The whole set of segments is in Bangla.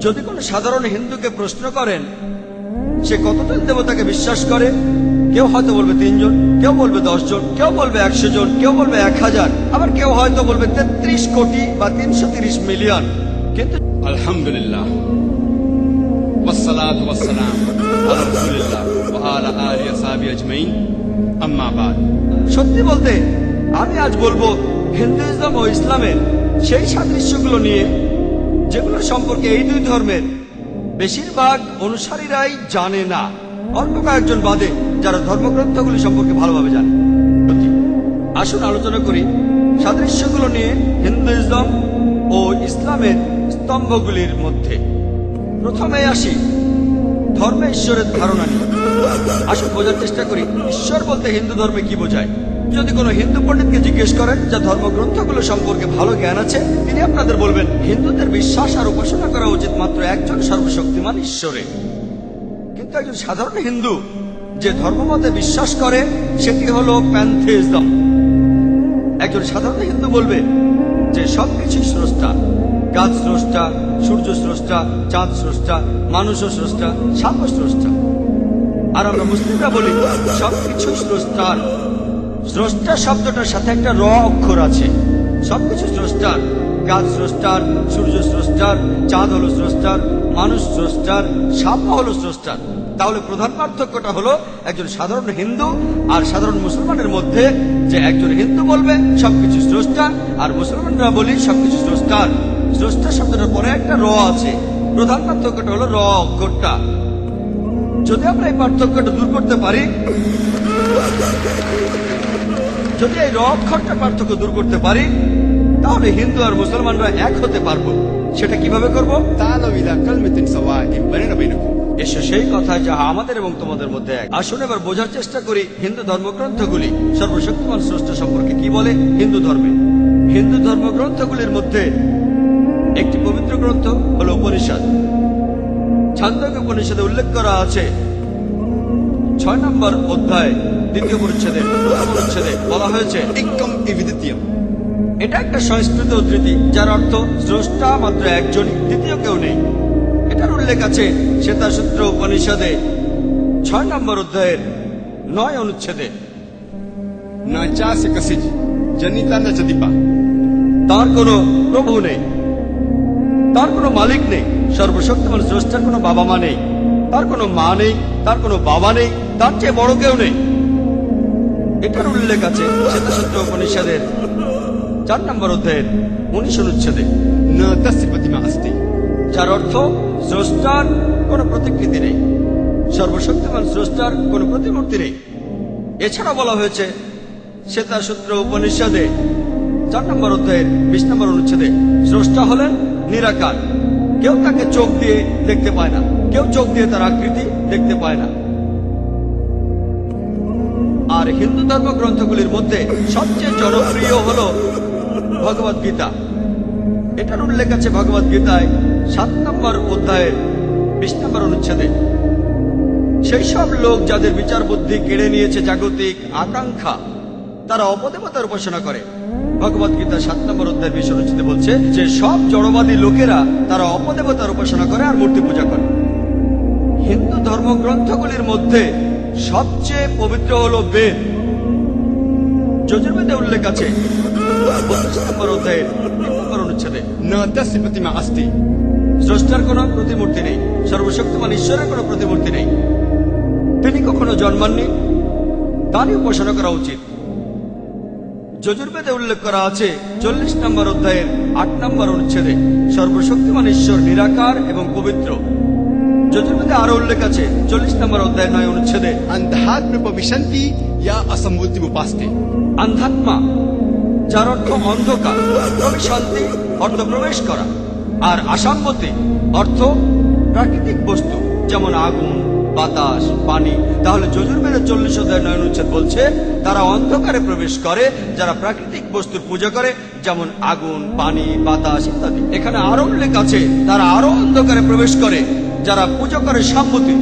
যদি কোন সাধারণ হিন্দুকে প্রশ্ন করেন সে কতজন দেবতাকে বিশ্বাস করে? কেউ হয়তো বলবে তিনজন কেউ বলবে দশজন কেউ বলবে একশো জন কেউ বলবে এক হাজার আবার কেউ হয়তো বলবে তেত্রিশ কোটি বা তিনশো তিরিশ মিলিয়ন। কিন্তু আলহামদুলিল্লাহ। সত্যি বলতে আমি আজ বলব হিন্দুইজম ও ইসলামের সেই সাদৃশ্যগুলো নিয়ে যেগুলো সম্পর্কে এই দুই ধর্মের বেশিরভাগ অনুসারীরাই জানে না। অল্প কয়েকজন বাদে যারা ধর্মগ্রন্থগুলি সম্পর্কে ভালোভাবে জানে। আসুন আলোচনা করি সাদৃশ্যগুলো নিয়ে হিন্দুইজম ও ইসলামের স্তম্ভগুলির মধ্যে। প্রথমে আসি ধর্মে ঈশ্বরের ধারণা নিয়ে। আসুন বোঝার চেষ্টা করি, ঈশ্বর বলতে হিন্দু ধর্মে কি বোঝায়? যদি কোনো হিন্দু পণ্ডিতকে জিজ্ঞেস করেন যা ধর্মগ্রন্থগুলো সম্পর্কে ভালো জ্ঞান আছে, তিনি আপনাদের বলবেন, হিন্দুদের বিশ্বাস আর উপাসনা করা উচিত মাত্র একজন সর্বশক্তিমান ঈশ্বরে। কিন্তু একজন সাধারণ হিন্দু যে ধর্মমতে বিশ্বাস করে, সেটি হলো প্যান্থেইজম একজন সাধারণ হিন্দু বলবে যে সবকিছু স্রষ্টা। গাছ স্রষ্টা, সূর্য স্রষ্টা, চাঁদ স্রষ্টা, মানুষও স্রষ্টা, সাপও স্রষ্টা। আর আমরা মুসলিমরা বলি সবকিছু স্রষ্টার। স্রষ্টা শব্দটার সাথে একটা র অক্ষর আছে। সবকিছু স্রষ্টার। গাছ স্রষ্টার, সূর্য স্রষ্টার, চাঁদ হলো স্রষ্টার, মানুষ স্রষ্টার, সাপ হলো স্রষ্টার। তাহলে প্রধান পার্থক্যটা হলো একজন সাধারণ হিন্দু আর সাধারণ মুসলমানের মধ্যে যে একজন হিন্দু বলবে, সবকিছু স্রষ্টা আর মুসলমানরা বলি সবকিছু স্রষ্টার। স্রষ্টা শব্দটার পরে একটা র আছে। প্রধান পার্থক্যটা হলো র অক্ষরটা। যদি আমরা এই পার্থক্যটা দূর করতে পারি যদি এই রক্ষরটা পার্থক্য দূর করতে পারি তাহলে হিন্দু আর মুসলমানরা এক হতে পারব। সেটা কীভাবে করব? এসে সেই কথা যাহা আমাদের এবং তোমাদের মধ্যে এক। আসুন এবার বোঝার চেষ্টা করি হিন্দু ধর্মগ্রন্থগুলি সর্বশক্তিমান স্রষ্ট সম্পর্কে কি বলে হিন্দু ধর্মে। হিন্দু ধর্মগ্রন্থগুলির মধ্যে একটি পবিত্র গ্রন্থ হল উপনিষদ। ছন্দক উপনিষদে উল্লেখ করা আছে ছয় নম্বর অধ্যায় দ্বিতীয় পরিচ্ছেদে প্রথম পরিচ্ছেদে বলা হয়েছে এটা একটা সংস্কৃত উদ্ধৃতি, যার অর্থ স্রষ্টা মাত্র একজন দ্বিতীয় কেউ নেই। এটার উল্লেখ আছে শ্বেতাসূত্র উপনিষদে, ছয় নম্বর অধ্যায়ের নয় অনুচ্ছেদে। জনিতা না চদীপা তার কোনো প্রভু নেই। তার কোনো মালিক নেই। সর্বশক্তিমান স্রষ্টার কোনো বাবা মা নেই। তার কোনো মা নেই, তার কোনো বাবা নেই, তার চেয়ে বড় কেউ নেই। এটার উল্লেখ আছে শ্বেতসূত্র উপনিষদের চার নম্বর অধ্যায়ের উনিশ অনুচ্ছেদে প্রতিমা আস্তি। যার অর্থ, স্রষ্টার কোন প্রতিকৃতি নেই। সর্বশক্তিমান স্রষ্টার কোন প্রতিমূর্তি নেই। এছাড়া বলা হয়েছে, শ্বেতাসূত্র উপনিষদে চার নম্বর অধ্যায়ের বিশ নম্বর অনুচ্ছেদে, স্রষ্টা হলেন নিরাকার। কেউ তাকে চোখ দিয়ে দেখতে পায় না। কেউ চোখ দিয়ে তার আকৃতি দেখতে পায় না। আর হিন্দু ধর্ম গ্রন্থগুলির মধ্যে সবচেয়ে জনপ্রিয় হল ভগবত গীতা। এটার উল্লেখ আছে ভগবত গীতায় সাত নম্বর অধ্যায়ের বিশ নম্বর অনুচ্ছেদে। সেই সব লোক যাদের বিচার বুদ্ধি কেড়ে নিয়েছে জাগতিক আকাঙ্ক্ষা, তারা অপদেবতার উপাসনা করে। ভগবত গীতা সাত নম্বর অধ্যায়ের বিশ অনুচ্ছেদে বলছে যে, সব জড়বাদী লোকেরা তারা অপদেবতার উপাসনা করে আর মূর্তি পূজা করে। হিন্দু ধর্মগ্রন্থগুলির মধ্যে সবচেয়ে পবিত্র হল বেদ। যজুর্বেদে উল্লেখ আছে অনুচ্ছেদে, না কোনো প্রতিমূর্তি নেই ঈশ্বরের কোনো প্রতিমূর্তি নেই। তিনি জন্মাননি উপাসনা করা উচিত। যজুর্বেদে উল্লেখ করা আছে, চল্লিশ নম্বর অধ্যায়ের আট নম্বর অনুচ্ছেদে, সর্বশক্তিমান ঈশ্বর নিরাকার এবং পবিত্র। আরও উল্লেখ আছে। চল্লিশ নম্বর নয় অনুচ্ছেদে ইয়া অন্ধাত্মা যার অর্থ অন্ধকার, প্রবেশ করা। আর অর্থ প্রাকৃতিক বস্তু, যেমন আগুন, বাতাস, পানি। তাহলে যজুর্বেদের চল্লিশ অধ্যায় নয় অনুচ্ছেদ বলছে, তারা অন্ধকারে প্রবেশ করে, যারা প্রাকৃতিক বস্তুর পূজা করে, যেমন আগুন, পানি, বাতাস ইত্যাদি। এখানে আরও উল্লেখ আছে, তারা আরও অন্ধকারে প্রবেশ করে। যারা পুজো করে সম্পত্তি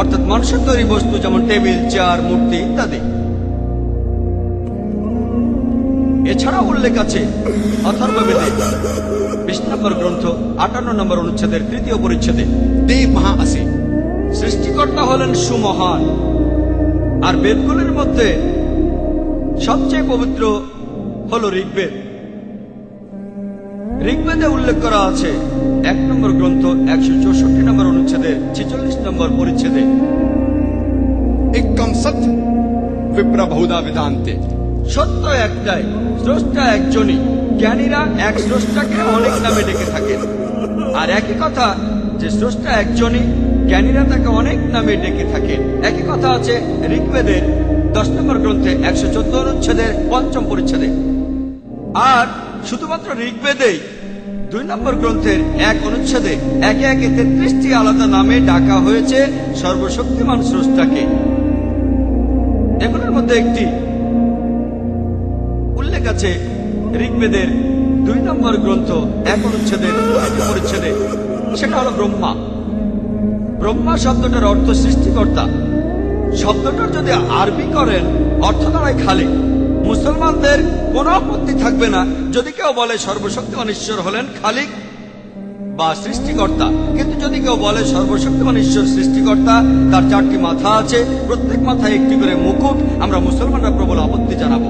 অর্থাৎ মানুষের তৈরি বস্তু যেমন টেবিল, চেয়ার, মূর্তি ইত্যাদি। এছাড়া উল্লেখ আছে অথর্ববেদে গ্রন্থ, আটান্ন নম্বর অনুচ্ছেদের তৃতীয় পরিচ্ছেদে, দেব মহা আসি সৃষ্টিকর্তা হলেন সুমহান। আর বেদগুলির মধ্যে সবচেয়ে পবিত্র হল ঋগ্বেদ। ঋগ্বেদে উল্লেখ করা আছে এক নম্বর গ্রন্থ একশো চৌষট্টি নম্বর অনুচ্ছেদে ছেচল্লিশ নম্বর পরিচ্ছেদে। বেদান্তে সত্য। একটাই একজনই। জ্ঞানীরা এক অনেক নামে ডেকে থাকেন। আর একই কথা যে একজনই জ্ঞানীরা তাকে অনেক নামে ডেকে একই কথা আছে ঋগ্বেদের দশ নম্বর গ্রন্থে একশো চোদ্দ অনুচ্ছেদের পঞ্চম পরিচ্ছেদে। আর শুধুমাত্র ঋগ্বেদেই দুই নম্বর গ্রন্থের এক অনুচ্ছেদে একে একে তেত্রিশটি আলাদা নামে ডাকা হয়েছে সর্বশক্তিমান স্রষ্টাকে। এগুলোর মধ্যে একটি উল্লেখ আছে ঋগ্বেদের দুই নম্বর গ্রন্থ এক অনুচ্ছেদের পরিচ্ছেদে সেটা হলো ব্রহ্মা। ব্রহ্মা শব্দটার অর্থ সৃষ্টিকর্তা। শব্দটার যদি আরবি করেন, অর্থ দাঁড়ায় খালি। মুসলমানদের কোনো আপত্তি থাকবে না। যদি কেউ বলে সর্বশক্তিমান ঈশ্বর হলেন খালিক বা সৃষ্টিকর্তা, কিন্তু যদি কেউ বলে সর্বশক্তিমান ঈশ্বর সৃষ্টিকর্তা, তার চারটি মাথা আছে, প্রত্যেক মাথায় একটি করে মুকুট, আমরা মুসলমানরা প্রবল আপত্তি জানাব।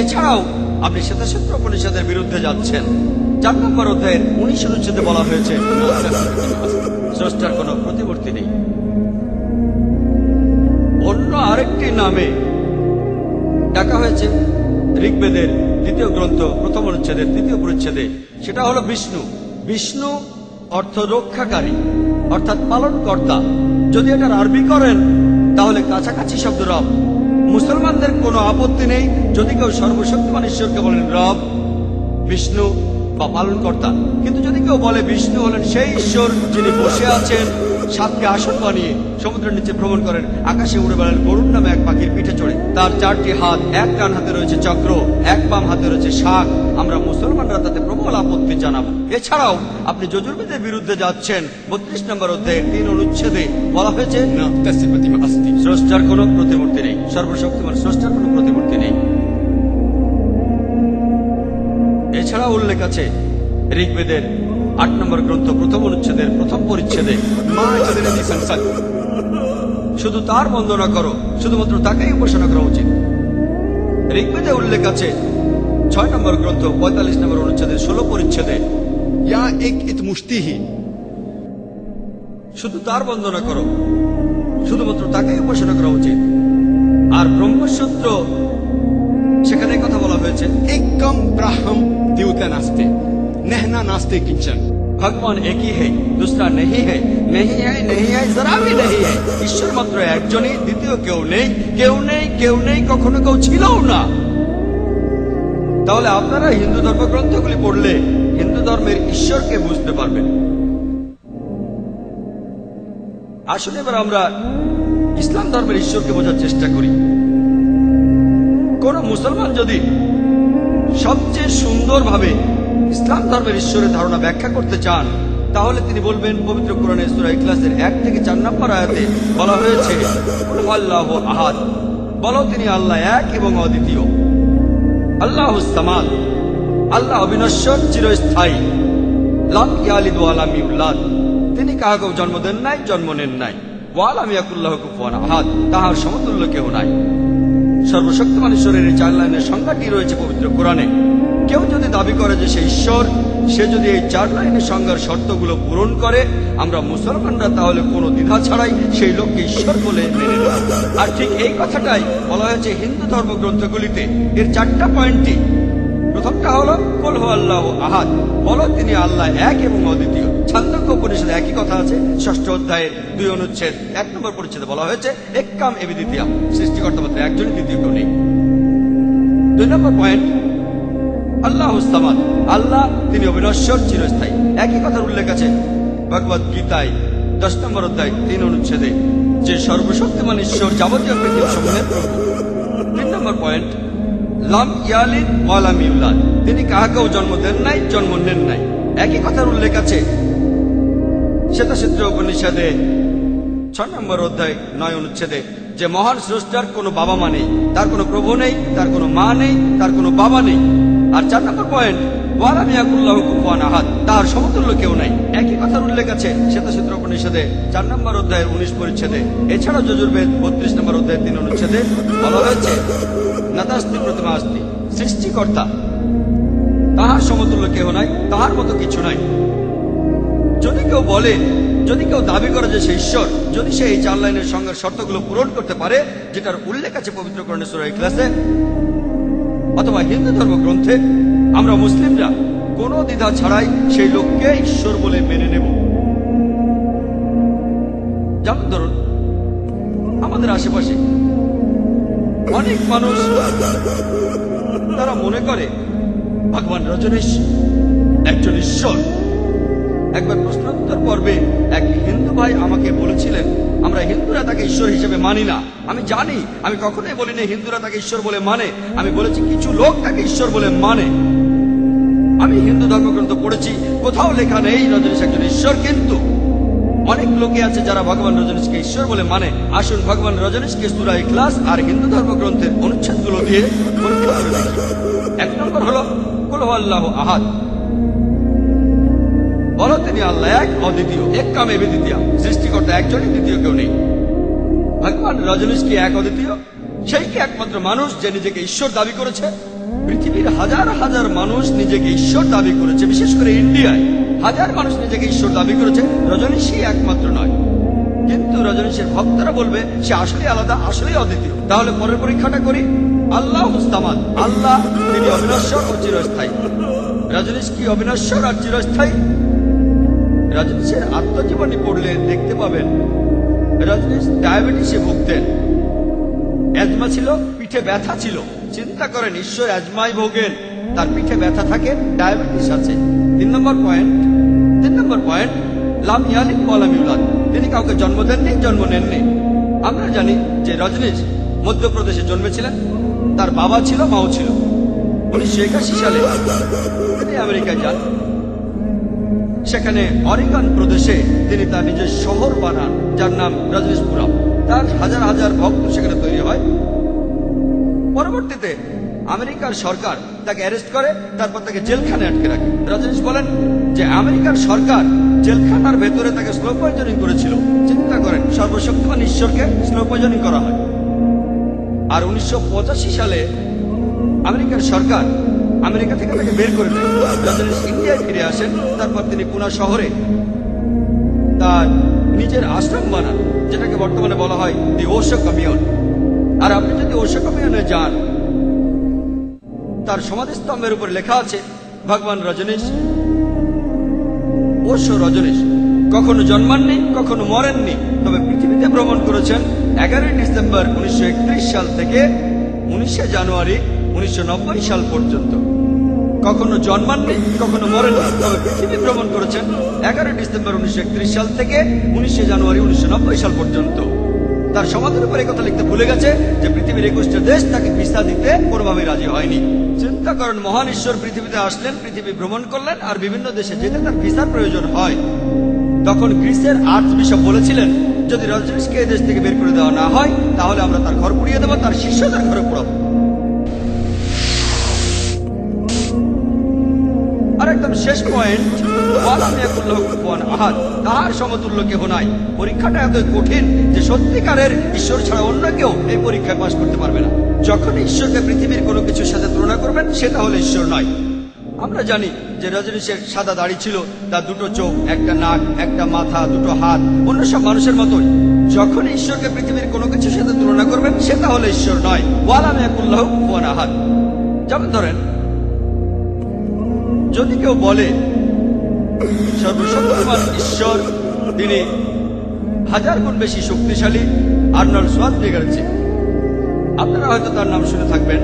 এছাড়াও আপনি শ্বেতাক্ষেত্র উপনিষদের বিরুদ্ধে যাচ্ছেন। চার নম্বর অধ্যায়ের উনিশ অনুচ্ছেদে বলা হয়েছে, স্রষ্টার কোনো প্রতিমূর্তি নেই। অন্য আরেকটি নামে ডাকা হয়েছে। ঋগ্বেদের দ্বিতীয় গ্রন্থ, প্রথম অনুচ্ছেদের তৃতীয় পরিচ্ছেদে। সেটা হলো বিষ্ণু। বিষ্ণু অর্থ রক্ষাকারী, অর্থাৎ পালনকর্তা। যদি এটার আরবি করেন, তাহলে কাছাকাছি শব্দ রব। মুসলমানদের কোনো আপত্তি নেই, যদি কেউ সর্বশক্তিমান ঈশ্বরকে বলেন রব, বিষ্ণু বা পালনকর্তা। কিন্তু যদি কেউ বলে বিষ্ণু হলেন সেই ঈশ্বর যিনি বসে আছেন সাপকে আসন বানিয়ে সমুদ্রের নিচে ভ্রমণ করেন। আকাশে উড়ে বেড়ান গরুর নামে এক পাখির পিঠে চড়ে। তার চারটি হাত এক ডান হাতে রয়েছে চক্র এক বাম হাতে রয়েছে শাক। আমরা মুসলমানরা তাতে প্রবল আপত্তি জানাব। এছাড়াও আপনি যজুর্বেদের বিরুদ্ধে যাচ্ছেন। বত্রিশ নম্বর অধ্যায়ের তিন অনুচ্ছেদে বলা হয়েছে স্রষ্টার কোন প্রতিমূর্তি নেই। সর্বশক্তিমান স্রষ্টার কোন প্রতিমূর্তি নেই। এছাড়া উল্লেখ আছে ঋগ্বেদের আট নম্বর গ্রন্থ, প্রথম অনুচ্ছেদের প্রথম পরিচ্ছেদে শুধু তার বন্দনা করো, শুধুমাত্র তাকেই উপাসনা করা উচিত। ঋগ্বেদে উল্লেখ আছে, ছয় নম্বর গ্রন্থ, পঁয়তাল্লিশ নম্বর অনুচ্ছেদে ষোলো পরিচ্ছেদে, ইয়া এক শুধু তার বন্দনা করো, শুধুমাত্র তাকেই উপাসনা করা উচিত। আর ব্রহ্মসূত্র সেখানে কথা বলা হয়েছে একম ব্রাহ্ম দিউতেন আসতে नहना नास्ते किंचन ভগবান একই হে দুসরা নেই হে নেই হ্যায় নেই হ্যায় জরা ভি নেই হ্যায় ঈশ্বর মাত্র একজনই দ্বিতীয় কেউ নেই কেউ নেই কেউ নেই কখনো কেউ ছিলও না তাহলে আপনারা হিন্দু ধর্মগ্রন্থগুলি পড়লে হিন্দু ধর্মের ঈশ্বরকে বুঝতে পারবেন আসুন এবার আমরা ইসলাম ধর্মের ঈশ্বরকে বোঝার চেষ্টা করি কোন মুসলমান যদি সবচেয়ে সুন্দরভাবে ইসলাম ধর্মের ঈশ্বরের ধারণা ব্যাখ্যা করতে চান, তাহলে তিনি বলবেন, পবিত্র কোরআনের সূরা ইখলাসের এক থেকে চার নম্বর আয়াতে বলা হয়েছে, "কুল আল্লাহু আহাদ বলো তিনি আল্লাহ এক এবং অদ্বিতীয়। আল্লাহ সামাদ, আল্লাহ অবিনশ্বর, চিরস্থায়ী। তিনি কাহাকেও জন্ম দেন নাই, জন্ম নেন নাই। ওয়ালাম তাহার সমতুল্য কেউ নাই। সর্বশক্তিমান ঈশ্বরের এই চার লাইনের সংজ্ঞাটি রয়েছে পবিত্র কোরআনে। কেউ যদি দাবি করে যে সে ঈশ্বর, সে যদি এই চার লাইনের সংজ্ঞার শর্তগুলো পূরণ করে, আমরা মুসলমানরা তাহলে কোনো দ্বিধা ছাড়াই সেই লোককে ঈশ্বর বলে মেনে আর ঠিক এই কথাটাই বলা হয়েছে হিন্দু ধর্মগ্রন্থগুলিতে। এর চারটা পয়েন্টই। প্রথমটা হলো, কল হো আল্লাহ আহাদ। বলো, তিনি আল্লাহ এক এবং অদ্বিতীয়। ছান্দক্য উপনিষদে একই কথা আছে। ষষ্ঠ অধ্যায়ের দুই অনুচ্ছেদ, এক নম্বর পরিচ্ছেদে বলা হয়েছে একাম এবি দ্বিতীয় সৃষ্টিকর্তা মাত্র একজন দ্বিতীয় কেউ নেই। দুই নম্বর পয়েন্ট আল্লাহ সামাদ আল্লাহ, তিনি অবিনশ্বর চিরস্থায়ী। একই কথার উল্লেখ আছে ভগবত গীতায়, দশ নম্বর অধ্যায়, তিন অনুচ্ছেদে, যে সর্বশক্তিমান ঈশ্বর যাবতীয় পৃথিবী প্রভু তিন নম্বর পয়েন্ট, লাম ইয়ালিদ ওয়ালাম ইউলাদ। তিনি কাহাকেও জন্ম দেন নাই, জন্ম নেন নাই। একই কথার উল্লেখ আছে শ্বেতাক্ষেত্র উপনিষদে, ছয় নম্বর অধ্যায়, নয় অনুচ্ছেদে, যে মহান স্রষ্টার কোনো বাবা মা নেই, তার কোনো প্রভু নেই, তার কোনো মা নেই, তার কোনো বাবা নেই। আর চার নম্বর পয়েন্ট ওয়ালাম ইয়াকুল্লাহু কুফুয়ান আহাদ, তার সমতুল্য কেউ নাই। একই কথার উল্লেখ আছে শ্বেতসূত্র উপনিষদে, চার নম্বর অধ্যায়ের উনিশ পরিচ্ছেদে। এছাড়াও যজুর্বেদ বত্রিশ নম্বর অধ্যায়ের তিন অনুচ্ছেদে বলা হয়েছে নাতাস্তি প্রতিমা আস্তি, সৃষ্টিকর্তা। তাহার সমতুল্য কেউ নাই, তাহার মতো কিছু নাই। যদি কেউ বলে, যদি কেউ দাবি করে যে সে ঈশ্বর, যদি সে এই চার লাইনের সঙ্গে শর্তগুলো পূরণ করতে পারে, যেটার উল্লেখ আছে পবিত্র করণে সুরাই ক্লাসে অথবা হিন্দু ধর্ম গ্রন্থে আমরা মুসলিমরা কোনো দ্বিধা ছাড়াই সেই লোককে ঈশ্বর বলে মেনে নেব। যেমন ধরুন, আমাদের আশেপাশে অনেক মানুষ তারা মনে করে, ভগবান রজনীশ, একজন ঈশ্বর। একবার প্রশ্নোত্তর পর্বে এক হিন্দু ভাই আমাকে বলেছিলেন আমরা হিন্দুরা তাকে ঈশ্বর হিসেবে মানি না। আমি জানি, আমি কখনোই বলিনি হিন্দুরা তাকে ঈশ্বর বলে মানে। আমি বলেছি কিছু লোক তাকে ঈশ্বর বলে মানে। আমি হিন্দু ধর্মগ্রন্থ পড়েছি, কোথাও লেখা নেই রজনীশ একজন ঈশ্বর, কিন্তু অনেক লোকে আছে যারা ভগবান রজনীশকে ঈশ্বর বলে মানে। আসুন, ভগবান রজনীশকে সুরা ইখলাস আর হিন্দু ধর্মগ্রন্থের অনুচ্ছেদগুলো দিয়ে এক নম্বর হলো আল্লাহ আহাদ। তিনি আল্লাহ এক, অদ্বিতীয়। এক কামে দ্বিতীয় সৃষ্টিকর্তা একজনই, দ্বিতীয় কেউ নেই। ভগবান রজনীশ কি এক, অদ্বিতীয়? সেই কি একমাত্র মানুষ যে নিজেকে ঈশ্বর দাবি করেছে? পৃথিবীর হাজার হাজার মানুষ নিজেকে ঈশ্বর দাবি করেছে, বিশেষ করে ইন্ডিয়ায়। হাজার মানুষ নিজেকে ঈশ্বর দাবি করেছে, রজনীশই একমাত্র নয়। কিন্তু রজনীশের ভক্তরা বলবে, সে আসলে আলাদা আসলে অদ্বিতীয়। তাহলে পরের পরীক্ষাটা করি। আল্লাহ মুস্তামাদ। আল্লাহ তিনি অবিনশ্বর ও চিরস্থায়ী। রজনীশ কি অবিনশ্বর আর চিরস্থায়ী? রজনীশের আত্মজীবনী পড়লে দেখতে পাবেন, রজনীশ ডায়াবেটিসে ভুগতেন। অ্যাজমা ছিল, পিঠে ব্যথা ছিল। চিন্তা করেন, ঈশ্বর অ্যাজমাই ভোগেন। তার পিঠে ব্যথা থাকে ডায়াবেটিস আছে। তিন নম্বর পয়েন্ট তিন নম্বর পয়েন্ট লাম ওয়ালাম তিনি কাউকে জন্ম দেননি, জন্ম নেননি। আমরা জানি যে রজনীশ মধ্যপ্রদেশে জন্মেছিলেন। তার বাবা ছিল, মাও ছিল। উনিশশো একাশি সালে তিনি আমেরিকায় যান। সেখানে অরিগন প্রদেশে তিনি তার নিজের শহর বানান, যার নাম রজনীশপুরম তার হাজার হাজার ভক্ত সেখানে তৈরি হয়। পরবর্তীতে আমেরিকার সরকার তাকে অ্যারেস্ট করে, তারপর তাকে জেলখানে আটকে রাখে। রজনীশ বলেন যে, আমেরিকার সরকার জেলখানার ভেতরে তাকে স্লো পয়জনিং করেছিল। চিন্তা করেন, সর্বশক্তিমান ঈশ্বরকে স্লো পয়জনিং করা হয়। আর উনিশশো পঁচাশি সালে আমেরিকার সরকার আমেরিকা থেকে তাকে বের করে রজনীশ ইন্ডিয়ায় ফিরে আসেন, তারপর তিনি পুনা শহরে তার নিজের আশ্রম বানান, যেটাকে বর্তমানে বলা হয় দি ওশো কমিউন আর আপনি যদি ওশো কমিউনে যান, তার সমাধিস্তম্ভের উপর লেখা আছে, ভগবান রজনীশ ওশো রজনীশ কখনো জন্মাননি, কখনো মরেননি, তবে পৃথিবীতে ভ্রমণ করেছেন এগারোই ডিসেম্বর উনিশশো একত্রিশ সাল থেকে উনিশে জানুয়ারি উনিশশো নব্বই সাল পর্যন্ত। কখনো জন্মাননি, কখনো মরেননি, তবে পৃথিবী ভ্রমণ করেছেন এগারোই ডিসেম্বর উনিশশো সাল থেকে উনিশে জানুয়ারি উনিশশো নব্বই সাল পর্যন্ত। তার সমাধির উপরে কথা লিখতে ভুলে গেছে যে পৃথিবীর একুশটা দেশ তাকে ভিসা দিতে কোনোভাবে রাজি হয়নি। চিন্তা করেন, মহান ঈশ্বর পৃথিবীতে আসলেন, পৃথিবী ভ্রমণ করলেন আর বিভিন্ন দেশে যেতে তার ভিসার প্রয়োজন হয়। তখন গ্রিসের আর্থ বিশপ বলেছিলেন, যদি রজনীশকে দেশ থেকে বের করে দেওয়া না হয়, তাহলে আমরা তার ঘর পুড়িয়ে দেবো, তার শিষ্যদের ঘরে পড়াবো। একদম শেষ পয়েন্ট আহাদ তাহার সমতুল্য কেহ নাই। পরীক্ষাটা এত কঠিন যে সত্যিকারের ঈশ্বর ছাড়া অন্য কেউ এই পরীক্ষায় পাশ করতে পারবে না। যখন ঈশ্বরকে পৃথিবীর কোনো কিছুর সাথে তুলনা করবেন সেটা হলো ঈশ্বর নয় আমরা জানি যে রজনীশের সাদা দাড়ি ছিল, তার দুটো চোখ, একটা নাক, একটা মাথা, দুটো হাত, অন্য সব মানুষের মতোই। যখন ঈশ্বরকে পৃথিবীর কোনো কিছুর সাথে তুলনা করবেন সেটা হলো ঈশ্বর নয় ওয়ালাম ওয়ান আহাদ যেমন ধরেন যদি কেউ বলে, সর্বশক্তিমান ঈশ্বর, তিনি হাজার গুণ বেশি শক্তিশালী আর্নল্ড সোয়াজনেগারের চেয়ে। আপনারা হয়তো তার নাম শুনে থাকবেন।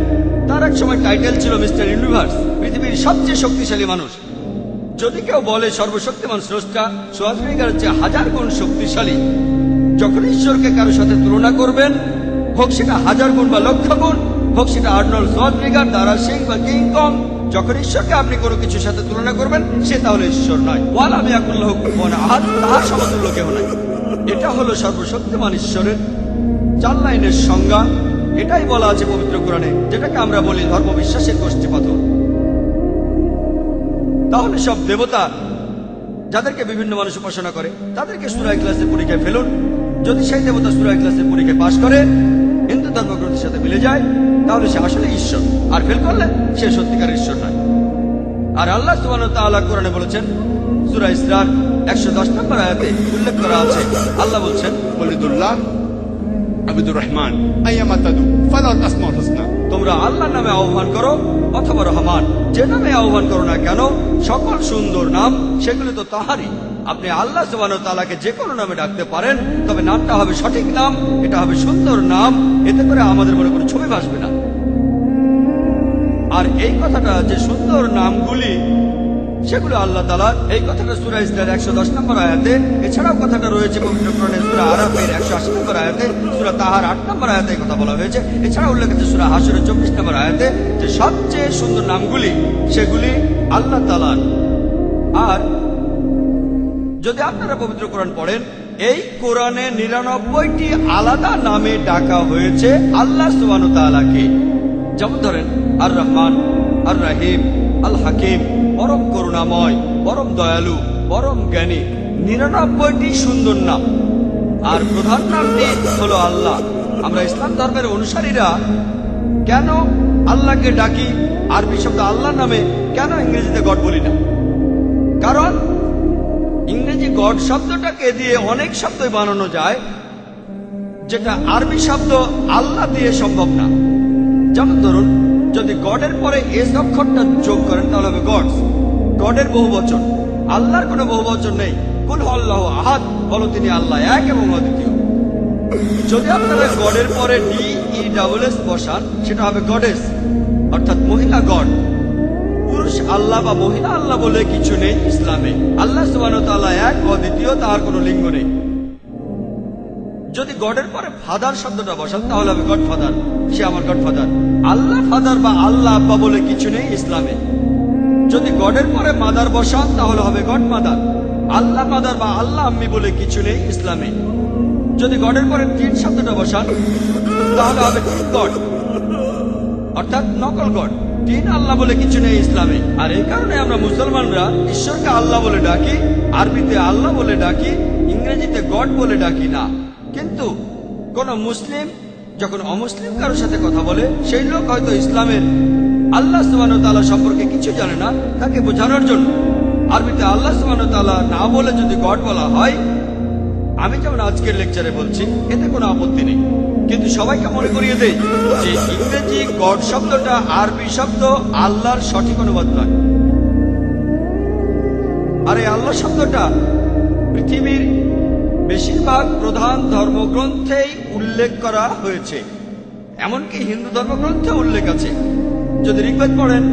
তার এক সময় টাইটেল ছিল মিস্টার ইউনিভার্স, পৃথিবীর সবচেয়ে শক্তিশালী মানুষ। যদি কেউ বলে, সর্বশক্তিমান স্রষ্টা সোয়াজনেগারের চেয়ে হাজার গুণ শক্তিশালী, যখন ঈশ্বরকে কারোর সাথে তুলনা করবেন, হোক সেটা হাজার গুণ বা লক্ষ গুণ, হোক সেটা আর্নল্ড সোয়াজনেগার দারা সিং বা কিং কং যখন ঈশ্বরকে আপনি কোনো কিছুর সাথে তুলনা করবেন, সে তাহলে ঈশ্বর নয়। ওয়াল আমি আকুল্লাহ কুফুয়ান আহাদ, তাহার সমতুল্য কেউ নাই। এটা হলো সর্বশক্তিমান ঈশ্বরের চার লাইনের সংজ্ঞা। এটাই বলা আছে পবিত্র কোরআনে, যেটাকে আমরা বলি ধর্মবিশ্বাসের গোষ্ঠী পাথর তাহলে সব দেবতা যাদেরকে বিভিন্ন মানুষ উপাসনা করে, তাদেরকে সুরাই ক্লাসের পরীক্ষায় ফেলুন। যদি সেই দেবতা সুরাই ক্লাসের পরীক্ষায় পাশ করে, হিন্দু ধর্মগ্রন্থের সাথে মিলে যায়, তাহলে সে আসলে ঈশ্বর। আর ফেল করলে সে সত্যিকার ঈশ্বর নয়। আর আল্লাহ সুবহানাহু ওয়া কোরআনে বলেছেন সূরা ইসরার 110 নম্বর আয়াতে উল্লেখ করা আছে। আল্লাহ বলছেন ওয়ালিদুল্লাহ আবিদুর রহমান আইয়ামা তাদু ফালাল আসমাউল হুসনা। তোমরা আল্লাহর নামে আহ্বান করো অথবা রহমান। যে নামে আহ্বান করো না কেন সকল সুন্দর নাম সেগুলো তো তাহারই। আপনি আল্লাহ সুবান তালাকে যে কোনো নামে ডাকতে পারেন তবে নামটা হবে সঠিক নাম এটা হবে সুন্দর নাম এতে করে আমাদের মনে কোনো ছবি ভাসবে না। আর এই কথাটা যে সুন্দর নামগুলি, সেগুলো আল্লাহ তালা এই কথাটা সুরা ইসলার একশো দশ নম্বর আয়াতে, এছাড়াও কথাটা রয়েছে পবিত্র কোরআনে সুরা আরাফের একশো আশি নম্বর আয়াতে, সুরা তাহার আট নম্বর আয়াতে কথা বলা হয়েছে। এছাড়া উল্লেখ আছে সুরা হাসুরের চব্বিশ নম্বর আয়াতে যে সবচেয়ে সুন্দর নামগুলি, সেগুলি আল্লাহ তালার আর যদি আপনারা পবিত্র কোরআন পড়েন, এই কোরআনে নিরানব্বইটি আলাদা নামে ডাকা হয়েছে আল্লাহ সুবান তালাকে যেমন ধরেন আর রহমান আর রাহিম আল হাকিম পরম করুণাময়, পরম দয়ালু, পরম জ্ঞানী, নিরানব্বইটি সুন্দর নাম। আর প্রধান নামটি হলো আল্লাহ। আমরা ইসলাম ধর্মের অনুসারীরা কেন আল্লাহকে ডাকি আরবি শব্দ আল্লাহ নামে কেন ইংরেজিতে গড বলি না? কারণ ইংরেজি গড শব্দটাকে দিয়ে অনেক শব্দই বানানো যায়, যেটা আরবি শব্দ আল্লাহ দিয়ে সম্ভব না। যেমন ধরুন যদি গডের পরে এস অক্ষরটা যোগ করেন, তাহলে হবে গডস গডের বহু বচন। আল্লাহর কোনো বহু বচন নেই। কুল আল্লাহ আহাদ, বলো তিনি আল্লাহ এক এবং অদ্বিতীয়। যদি আপনারা গডের পরে ডি ই ডাবল এস বসান, সেটা হবে গডেস, অর্থাৎ মহিলা গড। পুরুষ আল্লাহ বা মহিলা আল্লাহ বলে কিছু নেই ইসলামে। আল্লাহ সুবান এক, অদ্বিতীয় তার কোনো লিঙ্গ নেই। যদি গডের পরে ফাদার শব্দটা বসান, তাহলে হবে গড ফাদার সে আমার গড ফাদার আল্লাহ ফাদার বা আল্লাহ আব্বা বলে কিছু নেই ইসলামে। যদি গডের পরে মাদার বসান, তাহলে হবে গড মাদার। আল্লাহ মাদার বা আল্লাহ আম্মি বলে কিছু নেই ইসলামে। যদি গডের পরে তিন শব্দটা বসান, তাহলে হবে তিন গড। অর্থাৎ নকল গড। তিন আল্লাহ বলে কিছু নেই ইসলামে। আর এই কারণে আমরা মুসলমানরা ঈশ্বরকে আল্লাহ বলে ডাকি, আরবিতে আল্লাহ বলে ডাকি, ইংরেজিতে গড বলে ডাকি না। কিন্তু কোন মুসলিম যখন অমুসলিম কারোর সাথে কথা বলে, সেই লোক হয়তো ইসলামের আল্লাহ সুবান তালা সম্পর্কে কিছু জানে না তাকে বোঝানোর জন্য। আরবিতে আল্লাহ সুবান তালা না বলে যদি গড বলা হয়, আমি যেমন আজকের লেকচারে বলছি, এতে কোনো আপত্তি নেই। কিন্তু সবাইকে মনে করিয়ে দেই যে ইংরেজি গড শব্দটা আরবি শব্দ আল্লাহর সঠিক অনুবাদ নয়। আর এই আল্লাহ শব্দটা পৃথিবীর বেশিরভাগ প্রধান ধর্মগ্রন্থেই উল্লেখ করা হয়েছে। এমনকি হিন্দু ধর্মগ্রন্থে উল্লেখ আছে। যদি ঋগ্বেদ পড়েন,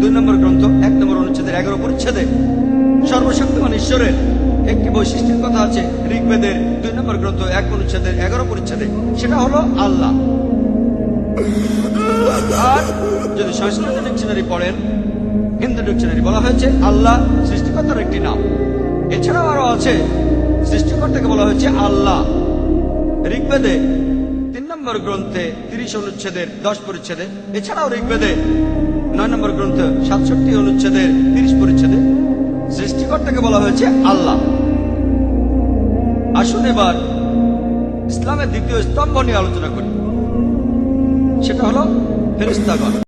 দুই নম্বর গ্রন্থ, এক নম্বর অনুচ্ছেদের এগারো পরিচ্ছেদে। সর্বশক্তিমান ঈশ্বরের একটি বৈশিষ্ট্যের কথা আছে, ঋগ্বেদের দুই নম্বর গ্রন্থ, এক অনুচ্ছেদের এগারো পরিচ্ছেদে। সেটা হলো আল্লাহ। যদি সংস্কৃত ডিকশনারি পড়েন, হিন্দু ডিকশনারি বলা হয়েছে, আল্লাহ সৃষ্টিকর্তার একটি নাম। এছাড়াও আরও আছে সৃষ্টিকর্তাকে বলা হয়েছে আল্লাহ। ঋগ্বেদে তিন নম্বর গ্রন্থে তিরিশ অনুচ্ছেদের দশ পরিচ্ছেদে, এছাড়াও ঋগ্বেদে নয় নম্বর গ্রন্থ সাতষট্টি অনুচ্ছেদের তিরিশ পরিচ্ছেদে সৃষ্টিকর্তাকে বলা হয়েছে আল্লাহ। আসুন এবার ইসলামের দ্বিতীয় স্তম্ভ নিয়ে আলোচনা করি। সেটা হলো ফেরিস্তাগণ